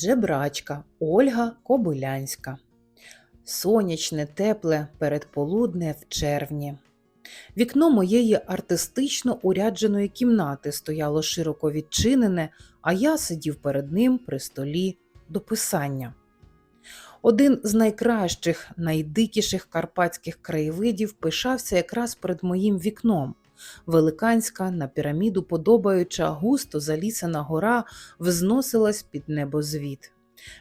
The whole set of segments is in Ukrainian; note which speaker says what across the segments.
Speaker 1: Жебрачка Ольга Кобилянська. Сонячне, тепле передполудне в червні. Вікно моєї артистично урядженої кімнати стояло широко відчинене, а я сидів перед ним при столі до писання. Один з найкращих, найдикіших карпатських краєвидів пишався якраз перед моїм вікном. Великанська на піраміду подобаюча густо залісена гора взносилась під небозвід.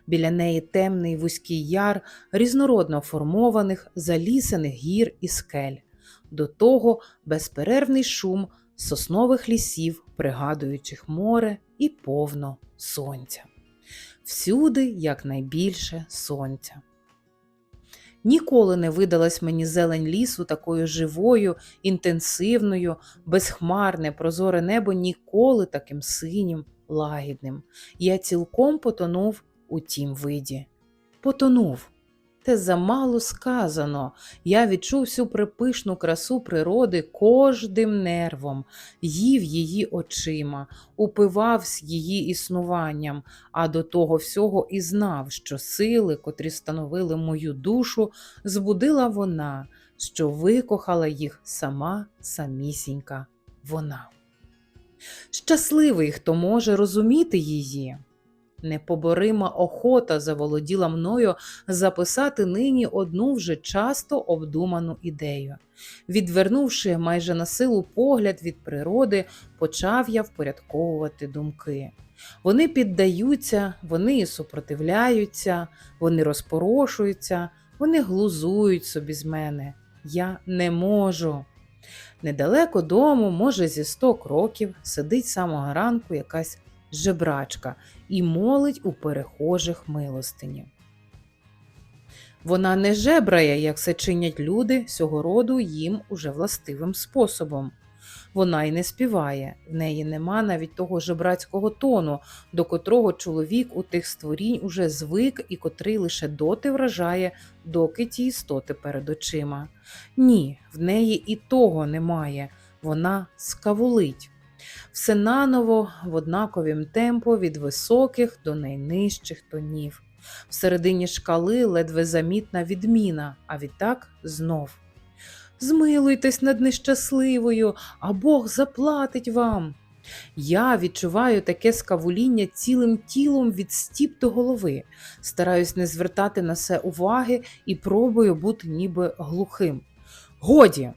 Speaker 1: Біля неї темний вузький яр різнородно формованих, залісених гір і скель. До того безперервний шум соснових лісів, пригадуючих море і повно сонця. Всюди якнайбільше сонця. Ніколи не видалась мені зелень лісу такою живою, інтенсивною, безхмарне, прозоре небо ніколи таким синім, лагідним. Я цілком потонув у тім виді. Потонув. Те замало сказано. Я відчув всю припишну красу природи кожним нервом, їв її очима, упивався її існуванням, а до того всього і знав, що сили, котрі становили мою душу, збудила вона, що викохала їх сама самісінька вона. Щасливий, хто може розуміти її. Непоборима охота заволоділа мною записати нині одну вже часто обдуману ідею. Відвернувши майже на силу погляд від природи, почав я впорядковувати думки. Вони піддаються, вони супротивляються, вони розпорошуються, вони глузують собі з мене. Я не можу. Недалеко дому, може, зі сто кроків, сидить самого ранку якась жебрачка і молить у перехожих милостині. Вона не жебрає, як це чинять люди сього роду їм уже властивим способом. Вона й не співає, в неї нема навіть того жебрацького тону, до котрого чоловік у тих створінь уже звик і котрий лише доти вражає, доки ті істоти перед очима. Ні, в неї і того немає, вона скавулить. Все наново в однаковім темпо від високих до найнижчих тонів. Всередині шкали ледве замітна відміна, а відтак знов. Змилуйтесь над нещасливою, а Бог заплатить вам. Я відчуваю таке скавуління цілим тілом від стіп до голови, стараюсь не звертати на це уваги і пробую бути ніби глухим. Годі,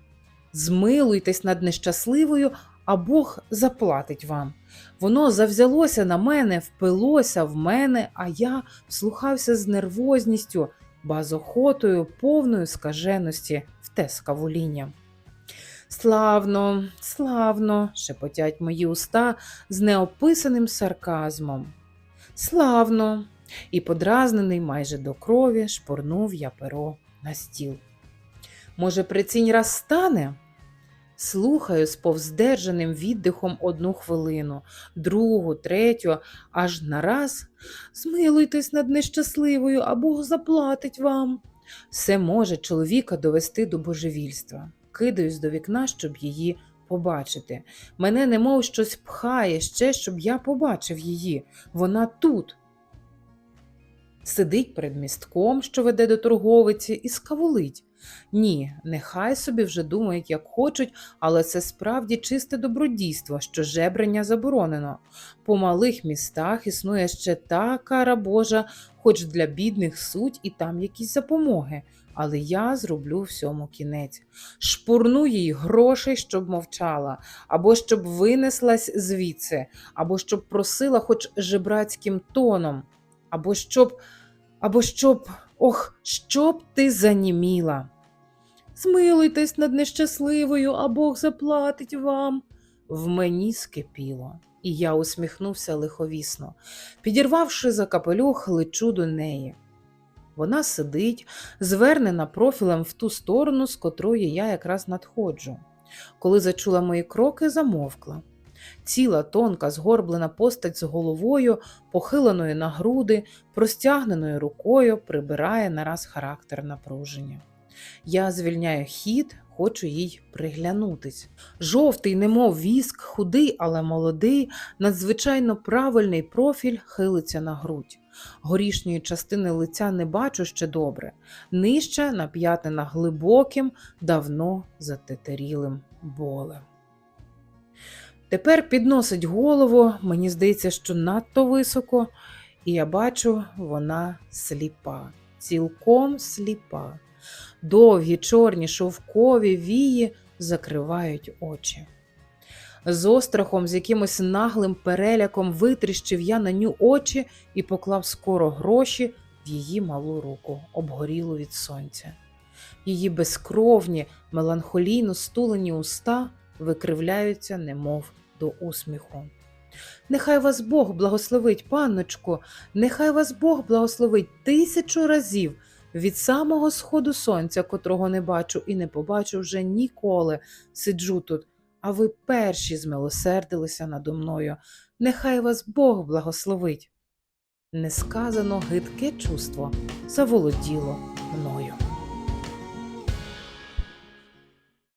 Speaker 1: змилуйтесь над нещасливою, а Бог заплатить вам. Воно завзялося на мене, впилося в мене, а я вслухався з нервозністю, ба з охотою, повною скаженості в те скавуління. Славно, славно, шепотять мої уста з неописаним сарказмом. Славно, і подразнений майже до крові шпурнув я перо на стіл. Може, прицінь раз стане? Слухаю з повздержаним віддихом одну хвилину, другу, третю, аж нараз змилуйтесь над нещасливою, а Бог заплатить вам. Все може чоловіка довести до божевільства. Кидаюсь до вікна, щоб її побачити. Мене немов щось пхає ще, щоб я побачив її. Вона тут. Сидить перед містком, що веде до торговиці, і скавулить. Ні, нехай собі вже думають, як хочуть, але це справді чисте добродійство, що жебрання заборонено. По малих містах існує ще та кара Божа, хоч для бідних суть і там якісь запомоги. Але я зроблю всьому кінець. Шпурну їй грошей, щоб мовчала, або щоб винеслась звідси, або щоб просила хоч жебрацьким тоном, або щоб, або щоб, ох, щоб ти заніміла. Змилуйтесь над нещасливою, а Бог заплатить вам. В мені скипіло, і я усміхнувся лиховісно. Підірвавши за капелюх, лечу до неї. Вона сидить, звернена профілем в ту сторону, з котрої я якраз надходжу. Коли зачула мої кроки, замовкла. Ціла тонка, згорблена постать з головою, похиленою на груди, простягненою рукою, прибирає нараз характер напруження. Я звільняю хід, хочу їй приглянутись. Жовтий, немов віск, худий, але молодий, надзвичайно правильний профіль хилиться на грудь. Горішньої частини лиця не бачу ще добре. Нижче нап'ятина глибоким, давно затетерілим болем. Тепер підносить голову, мені здається, що надто високо, і я бачу, вона сліпа, цілком сліпа. Довгі чорні шовкові вії закривають очі. З острахом, з якимось наглим переляком витріщив я на ню очі і поклав скоро гроші в її малу руку, обгорілу від сонця. Її безкровні, меланхолійно стулені уста викривляються, немов до усміху. Нехай вас Бог благословить, панночко, нехай вас Бог благословить тисячу разів від самого сходу сонця, котрого не бачу і не побачу вже ніколи. Сиджу тут, а ви перші змилосердилися надо мною. Нехай вас Бог благословить. Несказано гидке чувство заволоділо мною.